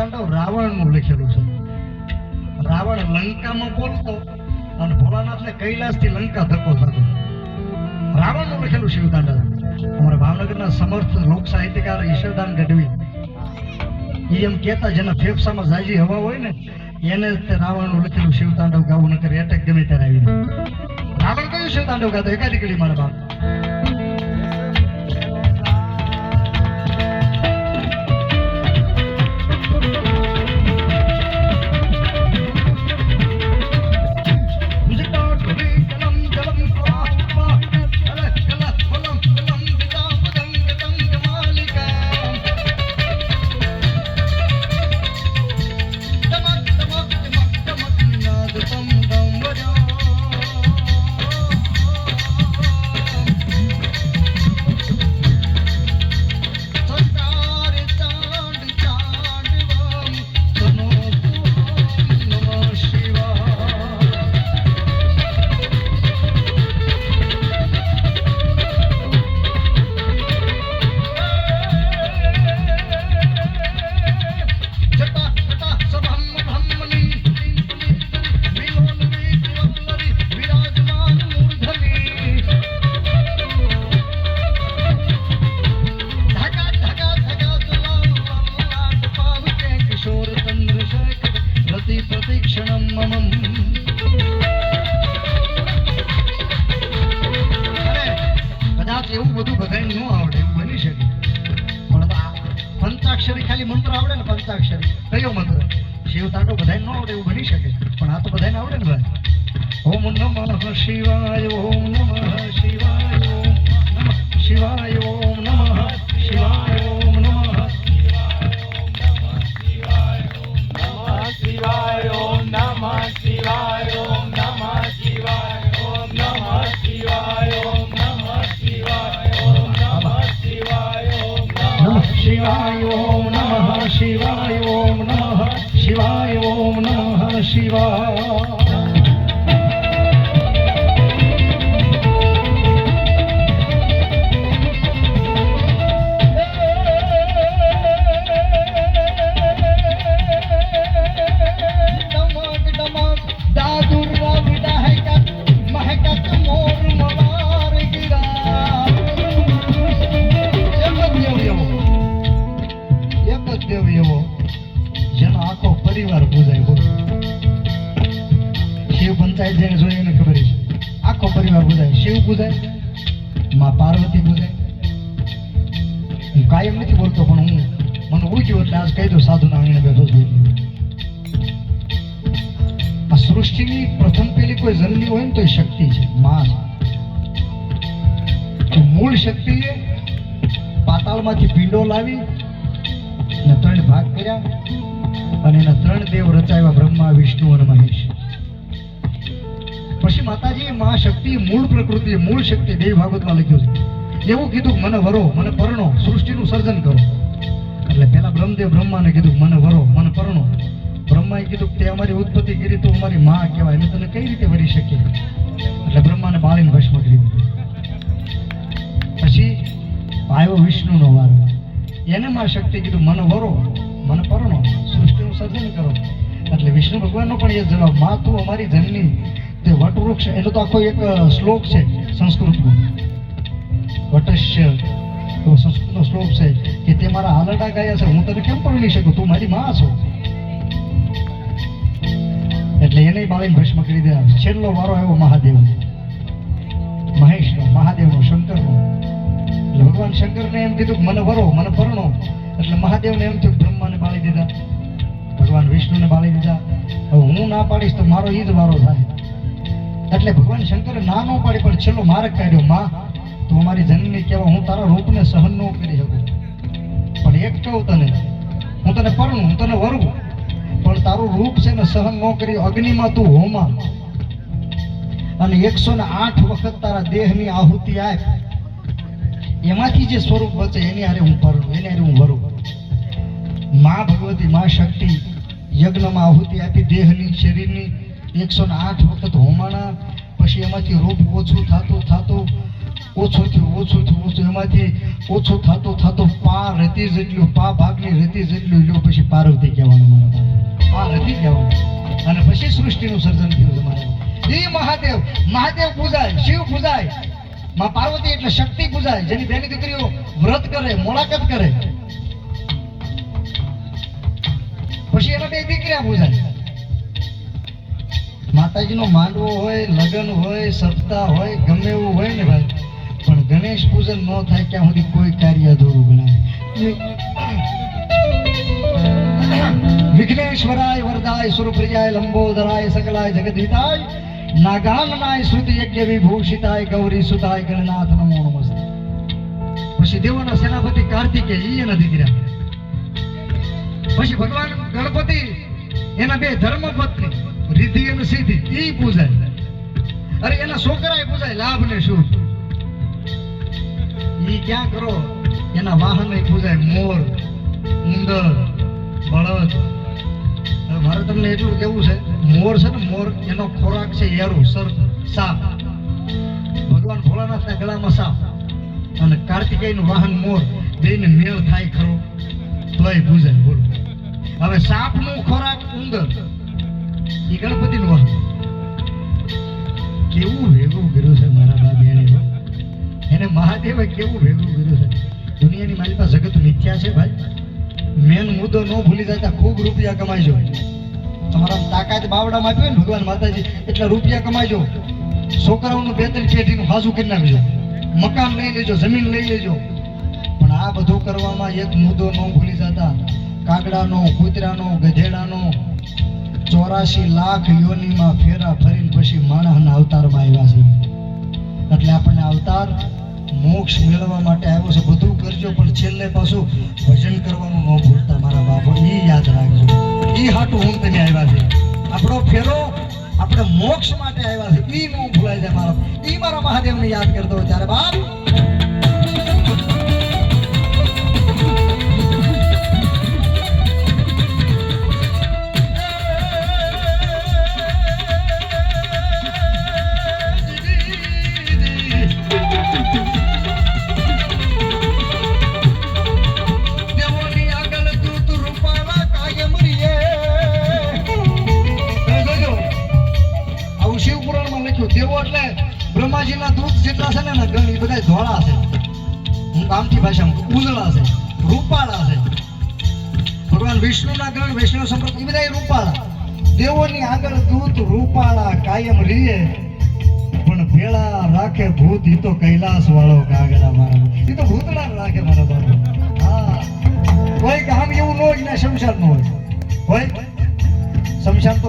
તાંડવ રાવણનું લખેલું છે. રાવણ લંકામાં બોલતો અને ભોળાનાથને કૈલાસથી લંકા ધક્કો થતો. રાવણનું લખેલું શિવ તાંડવ અમારા ભાવનગરના સમર્થ લોક સાહિત્યકાર ઈશ્વરદાન ગઢવી. એ એમ કહેતા જેના ફેફસામાં જાજી હવા હોય ને, એને તે તે રાવણનું લખેલું શિવ તાંડવ ગાવું નકર એટેક ગમે ત્યારે આવી રાવણ કયું શિવ તાંડવ ગાતો? એકાદી કડી મારા બાપ. બધું બધાને ન આવડે એવું બની શકે. પણ પંચાક્ષરી ખાલી મંત્ર આવડે ને પંચાક્ષરી. કયો મંત્ર? શિવ તાંડવ બધાને ન આવડે એવું બની શકે. પણ આ તો બધાને આવડે ને ભાઈ. ઓમ નમઃ શિવાય, ઓમ નમઃ શિવાય, ઓમ નમઃ શિવાય. ઓમ શિવાય ઓમ નમઃ શિવાય માં પાર્વતી બોલે, હું કાયમ નથી બોલતો, પણ હું મને ઉગ્યું એટલે આજ કહી દઉં સાધુના આંગણે બેઠો છું. આ સૃષ્ટિની પ્રથમ પેલી કોઈ જન્મી હોય ને તો એ શક્તિ છે માં છે મૂળ શક્તિએ પાતાળમાંથી પીંડો લાવી અને ત્રણ ભાગ કર્યા અને એના ત્રણ દેવ રચાયા બ્રહ્મા, વિષ્ણુ અને મહેશ. પછી માતાજી, મા શક્તિ, મૂળ પ્રકૃતિ, મૂળ શક્તિ દેવ ભાગવતમાં લખ્યું છે. એવું કીધું મને વરો, મને પરણો, સૃષ્ટિનું સર્જન કરો. એટલે પેલા બ્રહ્મદેવ બ્રહ્માને કીધું મને વરો, મને પરણો. બ્રહ્માએ કીધું તે અમારી ઉત્પત્તિ કરી, તો અમારી માં કહેવાય. અમે તને કઈ રીતે વરી શકીએ? એટલે બ્રહ્માને બાળીને ભસ્મ કરી પછી આવ્યો વિષ્ણુનો વાર. એને માં શક્તિ કીધું, મને વરો, મને પરણો, સૃષ્ટિનું સર્જન કરો. એટલે વિષ્ણુ ભગવાનનો પણ એ જવાબ, માં, તું અમારી જનની તે વટવૃક્ષ એનો તો આખો એક શ્લોક છે સંસ્કૃતનો વટસ્ય, તો સંસ્કૃતનો શ્લોક છે કે તે મારા હાલડા ગયા છે. હું તને કેમ પરણી શકું? તું મારી માં છો. એટલે એને બાળીને ભસ્મ કરી દે. છેલ્લો વારો આવ્યો મહાદેવ મહેશનો, મહાદેવનો, શંકરનો. એટલે ભગવાન શંકરને એમ કીધું મને વરો મને પરણો. એટલે મહાદેવને એમ થયું બ્રહ્માને બાળી દીધા. ભગવાન વિષ્ણુને બાળી દીધા. હવે હું ના પાડીશ તો મારો એ જ વારો થાય. એટલે ભગવાન શંકરે ના પાડી, પણ છેલ્લો માર્ગ કાઢ્યો, માં, તું અમારી જનની કહેવા, હું તારા રૂપને સહન ન કરી શકું. પણ એક કહું તને, હું તને પરણું, હું તને વરું, પણ તારું રૂપ છે ને સહન ન કરી અગ્નિમાં તું હોમા અને એકસો ને આઠ વખત તારા દેહની આહુતિ આપ. એમાંથી જે સ્વરૂપ બચે, એની હારે હું પરણું, એની હારે હું વરું. મા ભગવતી મા શક્તિ યજ્ઞમાં આહુતિ આપી, દેહની, શરીરની એકસો ને આઠ વખત હોમાણા, પછી એમાંથી રૂપ ઓછું થતું થતું, ઓછું થયું ઓછું થયું, ઓછું એમાંથી ઓછું થતું થતું પા રતી જેટલું, પા ભાગની રતી જેટલું લ્યો, પછી પાર્વતી કહેવાનું પા રતી કહેવાનું અને પછી સૃષ્ટિનું સર્જન થયું છે એ મહાદેવ મહાદેવ પૂજાય, શિવ પૂજાય. માં પાર્વતી એટલે શક્તિ પૂજાય, જેની બેની દીકરીઓ વ્રત કરે મોળાકત કરે. પછી એના બે દીકરા પૂજાય. માતાજીનો માંડવો હોય, લગ્ન હોય, સપ્તાહ હોય, ગમે એવું હોય ને ભાઈ, પણ ગણેશ પૂજન ન થાય ત્યાં સુધી કોઈ કાર્ય અધૂરું ગણાય. વિઘ્નેશ્વરાય, વરદાય, સુરપ્રિયાય, લંબોદરાય, સકલાય, જગદીતાય, નાગાનનાય શ્રુતિ યજ્ઞ વિભૂષિતાય, ગૌરી સુતાય, ગણનાથ નમો નમસ્તે. પછી દેવોના સેનાપતિ કાર્તિકેય એના દીકરા. પછી ભગવાન ગણપતિ, એના બે ધર્મપત્ની. રિદ્ધિ અને સિદ્ધિ. ઈ પૂજાય. અરે એના છોકરાએ પૂજાય લાભ ને શું? ઈ ક્યાં કરો? એના વાહન પૂજાય, મોર, ઉંદર, બળદ. મારે તમને એટલું કેવું છે, મોર છે ને, મોર એનો ખોરાક છે એરું સર, સાપ. ભગવાન ભોળાનાથના ગળામાં સાપ. અને કાર્તિકેયનું વાહન મોર બેને મેળ થાય ખરો. તોય પૂજાય, બોલો. હવે સાપનો ખોરાક ઉંદર. એ ગણપતિનું વાહન કેવું ભેગું કર્યું છે મારા એણે એને મહાદેવે કેવું ભેગું કર્યું છે? દુનિયાની મારી પાસે જગત મિથ્યા છે ભાઈ. મેન મુદ્દો ન ભૂલી જતા ખૂબ રૂપિયા કમાઈજો તમારા તાકાત બાવડામાં આપ્યો ને ભગવાન માતાજી, એટલા રૂપિયા કમાઈજો. છોકરાઓનું બેતન પેઢીનું હાજુ કરી નાખજો. મકાન લઈ લેજો, જમીન લઈ લેજો. પણ આ બધું કરવામાં એક મુદ્દો ન ભૂલી જતા. કાગડાનો, કૂતરાનો, ગધેડાનો ચોરાશી લાખ યોનીમાં ફેરા ફરીને પછી માણસના અવતારમાં આવ્યા છે. એટલે આપણને અવતાર મોક્ષ મેળવવા માટે આવ્યો છે. બધું કરજો, પણ છેલ્લે પાછું ભજન કરવાનું ન ભૂલતા મારા બાપો. એ યાદ રાખજો. એ હાટું હું તમે આવ્યા છે. આપણો ફેરો આપણે મોક્ષ માટે આવ્યા છે. એ ન ભૂલાય જાય મારા એ મારા મહાદેવને યાદ કરતો ત્યારે બાપ. પુરાણમાં દેવો એટલે બ્રહ્માજીના દૂત જેટલા છે ને ગણ એ બધા ધોળા છે. હું ગામથી ભાષામાં ઉંદળા છે. રૂપાળા છે. ભગવાન વિષ્ણુના ગણ, વૈષ્ણવ સંપર્ક એ બધા રૂપાળા. દેવોની આગળ દૂત રૂપાળા કાયમ રીએ પણ ભેળા રાખે ભૂત એ તો કૈલાસ વાળો કાગડા મારા. એ તો ભૂતડા રાખે મારા બાપુ. હા. કોઈ કામ એવું ન હોય ને શમશાન ન હોય. હોય? શમશાન તો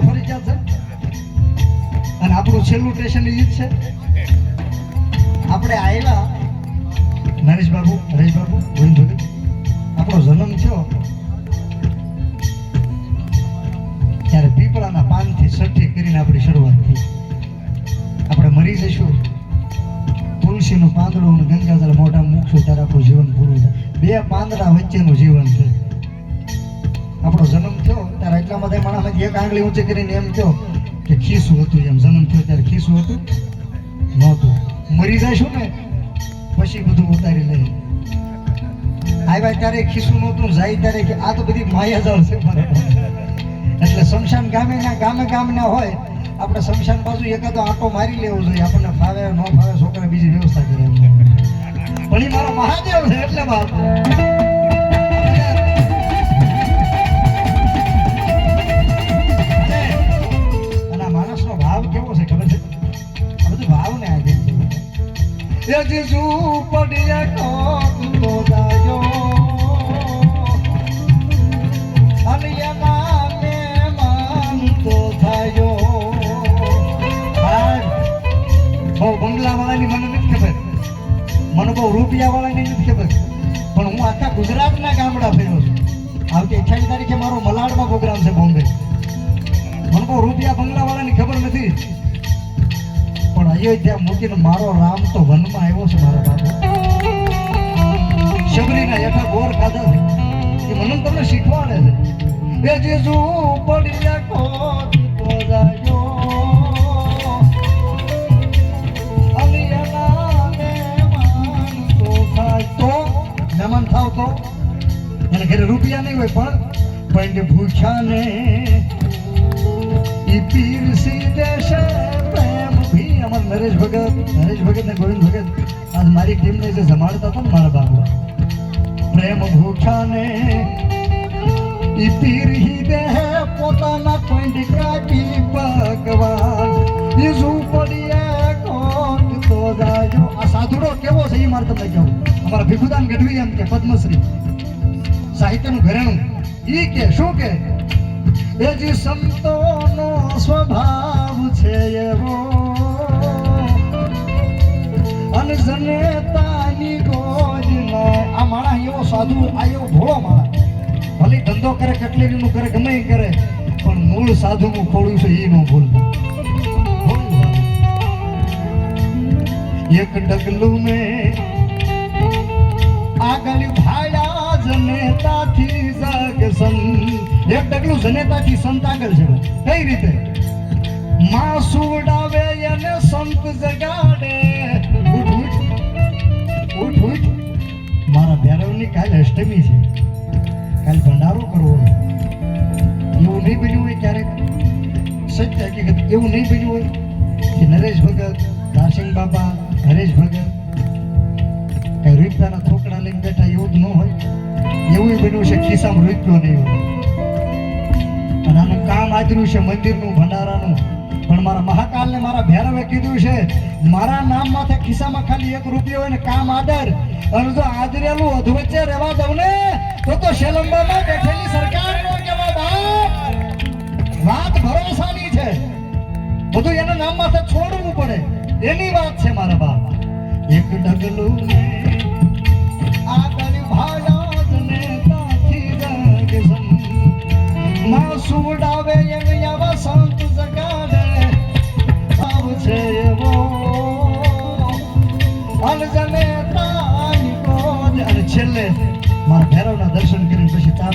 આપણું છેલ્લું સ્ટેશન જ છે? આપણે આવ્યા નરેશ બાબુ હરેશ બાબુ ગોવિંદ આપણો જન્મ થયો ત્યારે પીપળાના પાનથી સઠ્ઠી કરીને આપણી શરૂઆત થઈ. આપણે મરી જઈશું. તુલસીનું પાંદડું અને ગંગાજળ મોઢા મૂકશું ત્યારે આપણું જીવન પૂરું થાય. બે પાંદડા વચ્ચેનું જીવન છે. આપણો જન્મ થયો ત્યારે એટલા બધા માણસ એક આંગળી ઊંચી કરીને એમ થયો કે ખીસું હતું એમ, જન્મ થયો ત્યારે ખીસું હતું? નહોતું. મરી જશું ને, પછી બધું ઉતારી લઈ આવ્યા ત્યારે ખીસું નહોતું, જાય ત્યારે કે આ તો બધી માયાજાળ છે એટલે શમશાન ગામે ના ગામે ના હોય, આપણે શમશાન બાજુ એકાદો આંટો મારી લેવો જોઈએ, આપણને ફાવે, ન ફાવે, છોકરા બીજી વ્યવસ્થા કરે. પણ એ મારો મહાદેવ છે એટલે વાત વાળાની મને ખબર. રૂપિયા વાળાને નથી ખબર. પણ હું આખા ગુજરાતના ગામડા ફેર્યો છું. આવતી અઠ્યાવીસ તારીખે મારો મલાડમાં પ્રોગ્રામ છે બોમ્બે. મને બહુ રૂપિયા બંગલા વાળાની ખબર નથી. પણ અયોધ્યા મૂકીને મારો રામ તો વનમાં આવ્યો છે મારા બાપુ. શબરીના હેઠા ગોર ખાધા એ મને તમને શીખવાડે છે. એ જેજુ પડી કોટ થાવ તો. એને ઘરે રૂપિયા નહીં હોય પણ પણ ભૂખ્યાને ઈ પીર સીધે પ્રેમ નરેશ ભગત નરેશ ભગત ને ગોવિંદ ભગત, આજ મારી ટીમને જે સંભાળતા હતા મારા બાબુ પ્રેમ ભૂખ્યા ને ઈ પીર દે પોતાના પંડ કાકી ભગવાન. ઈ ઝૂંપડીએ કોટ તો જાજો. આ કેવો છે એ મારે તમને કહું. અમારા ભીખુદાન એમ કે, પદ્મશ્રી. સાહિત્યનું ઘરેણું. ઈ કે, શું કે? જે સંતોનો સ્વભાવ છે સાધુ આ ભોળો માણસ. ભલે ધંધો કરે, કટલેરીનું કરે, ગમે કરે, પણ મૂળ સાધુનું ખોળ્યું છે એ ન ભૂલતા. એક ડગલું મેં આગળ ભાયા જનેતાથી જગ સંત એક ડગલું જનેતાથી સંત આગળ છે કઈ રીતે? માં સુડાવે એને સંત જગાડે. ભૈરવની કાલ અષ્ટમી છે. કાલ ભંડારો કરવો. એવું નહીં બન્યું હોય ક્યારેક. સત્ય હકીકત એવું નહીં બન્યું હોય કે નરેશ ભગત, દાસિંગ બાબા હરેશ ભગત કઈ રૂપિયાના થોકડા લઈને બેઠા એવું જ ન હોય. એવું બન્યું છે ખિસ્સામાં રૂપિયો નહીં હોય. અને આનું કામ આજનું છે મંદિરનું, ભંડારાનું. પણ મારા મહાકાલને મારા ભૈરવે કીધું છે, મારા નામ માથે ખિસ્સામાં ખાલી એક રૂપિયો હોય ને કામ આદર. અને જો આદરેલું અધવચ્ચે રહેવા દઉં ને, તો તો શેલંબામાં બેઠેલી સરકારનો વાત ભરોસાની છે. બધું એના નામ માથે છોડવું પડે. એની વાત છે મારા બાપ. એક ડગલું આગળ ભાડા ને કાથી રગસમમાં સુવડાવે યંગ યાવા સંત મારા ભૈરવના દર્શન કરીને પછી ચા